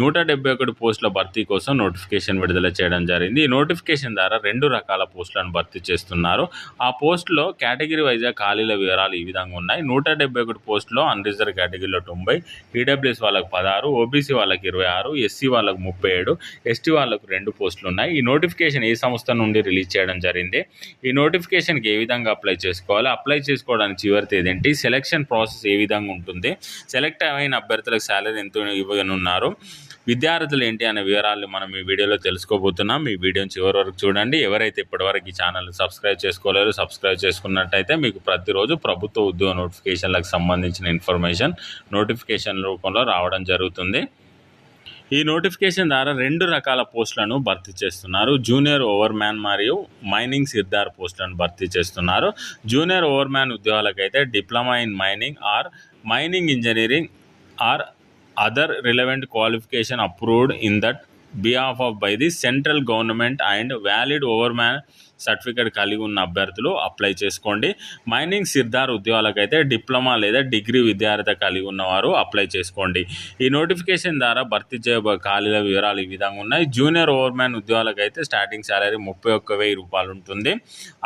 నూట డెబ్బై ఒకటి పోస్టుల భర్తీ కోసం నోటిఫికేషన్ విడుదల చేయడం జరిగింది. ఈ నోటిఫికేషన్ ద్వారా రెండు రకాల పోస్టులను భర్తీ చేస్తున్నారు. ఆ పోస్టులో కేటగిరీ వైజ్గా ఖాళీల వివరాలు ఈ విధంగా ఉన్నాయి. నూట డెబ్బై ఒకటి పోస్టులో అన్రిజర్వ్ కేటగిరీలో తొంభై ఈడబ్ల్యూఎస్ వాళ్ళకి పదహారు ఓబీసీ వాళ్ళకి ఇరవై ఆరు ఎస్సీ వాళ్ళకు ముప్పై ఏడు ఎస్టీ వాళ్ళకు రెండు పోస్టులు ఉన్నాయి. ఈ నోటిఫికేషన్ ఏ సంస్థ నుండి రిలీజ్ చేయడం జరిగింది? ఈ నోటిఫికేషన్కి ఏ విధంగా అప్లై చేసుకోవాలి? అప్లై చేసుకోవడానికి చివరి తేదీ ఏంటి? సెలక్షన్ ప్రాసెస్ ఏ విధంగా ఉంటుంది? సెలెక్ట్ అయిన అభ్యర్థులకు శాలరీ ఎంత ఇవ్వనున్నారు? విద్యార్థులు ఏంటి అనే వివరాలు మనం ఈ వీడియోలో తెలుసుకోబోతున్నాం. ఈ వీడియోని చివరి వరకు చూడండి. ఎవరైతే ఇప్పటివరకు ఈ ఛానల్ సబ్స్క్రైబ్ చేసుకోలేరు సబ్స్క్రైబ్ చేసుకున్నట్టయితే మీకు ప్రతిరోజు ప్రభుత్వ ఉద్యోగ నోటిఫికేషన్లకు సంబంధించిన ఇన్ఫర్మేషన్ నోటిఫికేషన్ రూపంలో రావడం జరుగుతుంది. ఈ నోటిఫికేషన్ ద్వారా రెండు రకాల పోస్టులను భర్తీ చేస్తున్నారు. జూనియర్ ఓవర్ మ్యాన్ మరియు మైనింగ్ సిర్దార్ పోస్టులను భర్తీ చేస్తున్నారు. Junior overman ఉద్యోగాలకైతే diploma in mining or mining engineering or other relevant qualification approved in that behalf of by the central government and valid overman certificate కలిగి ఉన్న అభ్యర్థులు అప్లై చేసుకోండి. Mining sirdar ఉద్యోగాలకైతే diploma లేదా డిగ్రీ విద్యార్థి కలిగి ఉన్నవారు అప్లై చేసుకోండి. ఈ నోటిఫికేషన్ ద్వారా భర్తీ చేయబోయే ఖాళీల వివరాలు ఈ విధంగా ఉన్నాయి. జూనియర్ ఓవర్మ్యాన్ ఉద్యోగాలకైతే స్టార్టింగ్ శాలరీ ముప్పై ఒక్క వెయ్యి రూపాయలు ఉంటుంది.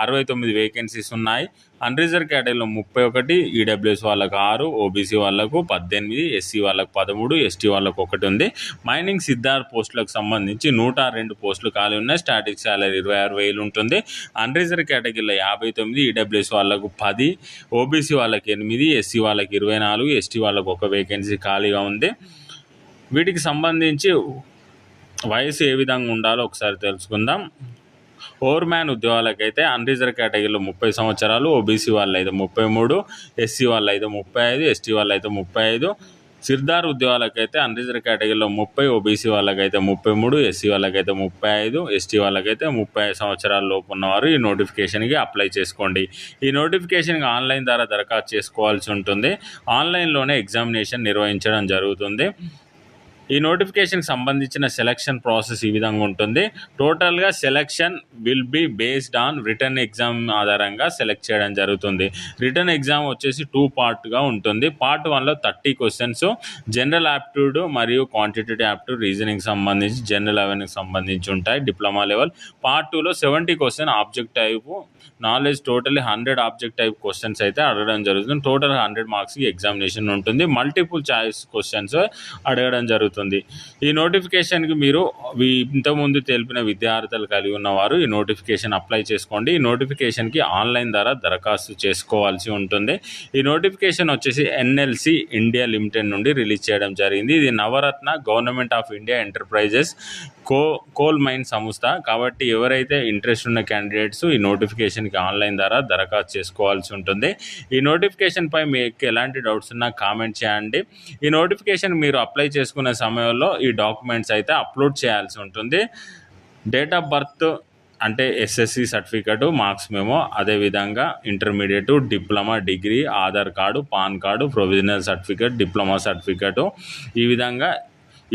అరవై తొమ్మిది వేకెన్సీస్ ఉన్నాయి. అన్రిజర్వ్ కేటగిరీలో ముప్పై ఒకటి ఈడబ్ల్యూఎస్ వాళ్ళకు ఆరు ఓబీసీ వాళ్ళకు పద్దెనిమిది ఎస్సీ వాళ్ళకు పదమూడు ఎస్టీ వాళ్ళకు ఒకటి ఉంది. మైనింగ్ సిద్ధార్ పోస్టులకు సంబంధించి నూట రెండు పోస్టులు ఖాళీ ఉన్నాయి. స్టాటిక్ శాలరీ ఇరవై ఆరు వేలు ఉంటుంది. అన్రిజర్వ్ కేటగిరీలో యాభై తొమ్మిది ఈడబ్ల్యూఎస్ వాళ్ళకు పది ఓబీసీ వాళ్ళకి ఎనిమిది ఎస్సీ వాళ్ళకి ఇరవై నాలుగు ఎస్టీ వాళ్ళకు ఒక వేకెన్సీ ఖాళీగా ఉంది. వీటికి సంబంధించి వయసు ఏ విధంగా ఉండాలో ఒకసారి తెలుసుకుందాం. ఓవర్ మ్యాన్ ఉద్యోగాలకైతే అన్రిజర్వ్ కేటగిరీలో ముప్పై సంవత్సరాలు ఓబీసీ వాళ్ళు అయితే ముప్పై మూడు ఎస్సీ వాళ్ళు అయితే ముప్పై ఐదు ఎస్టీ వాళ్ళు అయితే ముప్పై ఐదు సిర్దార్ ఉద్యోగాలకైతే అన్రిజర్వ్ కేటగిరీలో ముప్పై ఓబీసీ వాళ్ళకైతే ముప్పై మూడు ఎస్సీ వాళ్ళకైతే ముప్పై ఐదు ఎస్టీ వాళ్ళకైతే ముప్పై సంవత్సరాల లోపు ఉన్నవారు ఈ నోటిఫికేషన్కి అప్లై చేసుకోండి. ఈ నోటిఫికేషన్కి ఆన్లైన్ ద్వారా దరఖాస్తు చేసుకోవాల్సి ఉంటుంది. ఆన్లైన్లోనే ఎగ్జామినేషన్ నిర్వహించడం జరుగుతుంది. ఈ నోటిఫికేషన్కి సంబంధించిన సెలక్షన్ ప్రాసెస్ ఈ విధంగా ఉంటుంది. టోటల్గా selection will be based on written exam ఆధారంగా సెలెక్ట్ చేయడం జరుగుతుంది. రిటర్న్ ఎగ్జామ్ వచ్చేసి టూ పార్ట్గా ఉంటుంది. పార్ట్ వన్లో థర్టీ క్వశ్చన్స్ జనరల్ యాప్టిట్యూడ్ మరియు క్వాంటిటేటివ్ యాప్టిట్యూడ్ రీజనింగ్ సంబంధించి జనరల్ అవేర్నెస్ సంబంధించి ఉంటాయి. డిప్లొమా లెవెల్ పార్ట్ టూలో seventy question object type knowledge totally hundred object type questions అయితే అడగడం జరుగుతుంది. టోటల్ హండ్రెడ్ మార్క్స్కి ఎగ్జామినేషన్ ఉంటుంది. మల్టిపుల్ చాయిస్ క్వశ్చన్స్ అడగడం జరుగుతుంది. ఈ నోటిఫికేషన్కి మీరు ఇంతకుముందు తెలిపిన విద్యార్థులు కలిగి ఉన్నవారు ఈ నోటిఫికేషన్ అప్లై చేసుకోండి. ఈ నోటిఫికేషన్కి ఆన్లైన్ ద్వారా దరఖాస్తు చేసుకోవాల్సి ఉంటుంది. ఈ నోటిఫికేషన్ వచ్చేసి ఎన్ఎల్సి ఇండియా లిమిటెడ్ నుండి రిలీజ్ చేయడం జరిగింది. ఇది Navratna government of India enterprises co coal mine సంస్థ. కాబట్టి ఎవరైతే ఇంట్రెస్ట్ ఉన్న క్యాండిడేట్స్ ఈ నోటిఫికేషన్కి ఆన్లైన్ ద్వారా దరఖాస్తు చేసుకోవాల్సి ఉంటుంది. ఈ నోటిఫికేషన్పై మీకు ఎలాంటి డౌట్స్ ఉన్నా కామెంట్ చేయండి. ఈ నోటిఫికేషన్ మీరు అప్లై చేసుకునే సమయంలో ఈ డాక్యుమెంట్స్ అయితే అప్లోడ్ చేయాల్సి ఉంటుంది. డేట్ ఆఫ్ బర్త్ అంటే ఎస్ఎస్సి సర్టిఫికెట్ మార్క్స్ మేమో అదేవిధంగా intermediate diploma degree Aadhaar card PAN card provisional certificate diploma certificate ఈ విధంగా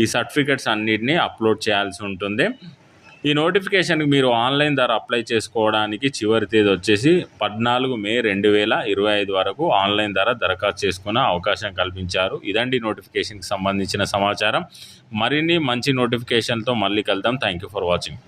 ఈ సర్టిఫికెట్స్ అన్నిటినీ అప్లోడ్ చేయాల్సి ఉంటుంది. ఈ నోటిఫికేషన్కి మీరు ఆన్లైన్ ద్వారా అప్లై చేసుకోవడానికి చివరి తేదీ వచ్చేసి పద్నాలుగు మే రెండు వేల ఇరవై ఐదు వరకు ఆన్లైన్ ద్వారా దరఖాస్తు చేసుకునే అవకాశం కల్పించారు. ఇదండి నోటిఫికేషన్కి సంబంధించిన సమాచారం. మరిన్ని మంచి నోటిఫికేషన్తో మళ్ళీ కలుద్దాం. Thank you for watching